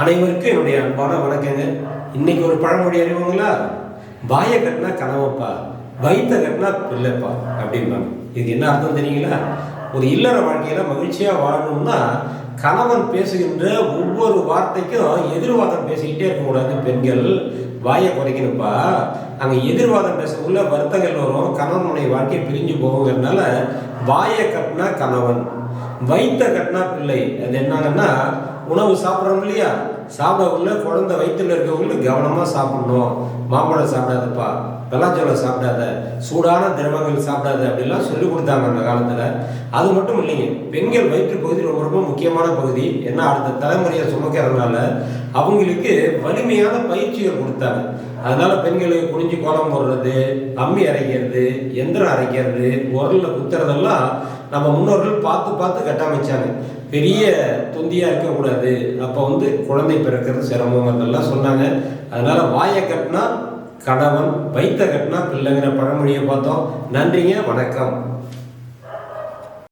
அனைவருக்கும் என்னுடைய அன்பான வணக்கங்க. இன்னைக்கு ஒரு பழமொழி அறிவுங்களா? வாய கட்டினா கனவப்பா வைத்த கட்டினா பிள்ளைப்பா அப்படின்பாங்க இதுக்கு என்ன அர்த்தம் தெரியுங்களா? ஒரு இல்லற வாழ்க்கையில மகிழ்ச்சியா வாழணும்னா கணவன் பேசுகின்ற ஒவ்வொரு வார்த்தைக்கும் எதிர்வாதம் பேசிக்கிட்டே இருக்கக்கூடாது பெண்கள் வாயை குறைக்கணும்ப்பா. அங்கே எதிர்வாதம் பேசக்குள்ள வருத்தங்கள் வரும். கணவனுடைய வாழ்க்கை பிரிஞ்சு போகுங்கிறதுனால வாயை கட்டினா கணவன் வைத்த கட்டினா பிள்ளை. அது என்னங்கன்னா உணவு சாப்பிட்றோம் இல்லையா? சாப்பிட உள்ள குழந்தை வயிற்றுல இருக்கவங்கள கவனமாக சாப்பிடணும். மாம்பழம் சாப்பிடாதப்பா வெள்ளாச்சோளம் சாப்பிடாத சூடான திரவங்கள் சாப்பிடாத அப்படிலாம் சொல்லி கொடுத்தாங்க அந்த காலத்தில். அது மட்டும் இல்லைங்க பெண்கள் வயிற்று பகுதி ரொம்ப ரொம்ப முக்கியமான பகுதி. ஏன்னா அடுத்த தலைமுறையை சுமக்கிறதுனால அவங்களுக்கு வலிமையான பயிற்சிகள் கொடுத்தாங்க. அதனால பெண்களுக்கு குனிஞ்சு கோலம் போடுறது அம்மி அரைக்கிறது எந்திரம் அரைக்கிறது உரலில் குத்துறதெல்லாம் நம்ம முன்னோர்கள் பார்த்து பார்த்து கட்டமைச்சாங்க. பெரிய தொந்தியாக இருக்கக்கூடாது. அப்போ வந்து குழந்தை பிறக்கிறது சிரமங்கிறதெல்லாம் சொன்னாங்க. அதனால வாயை கட்டினா கணவன் வைத்த கட்டினா பிள்ளைங்கிற பழமொழியை பார்த்தோம். நன்றிங்க வணக்கம்.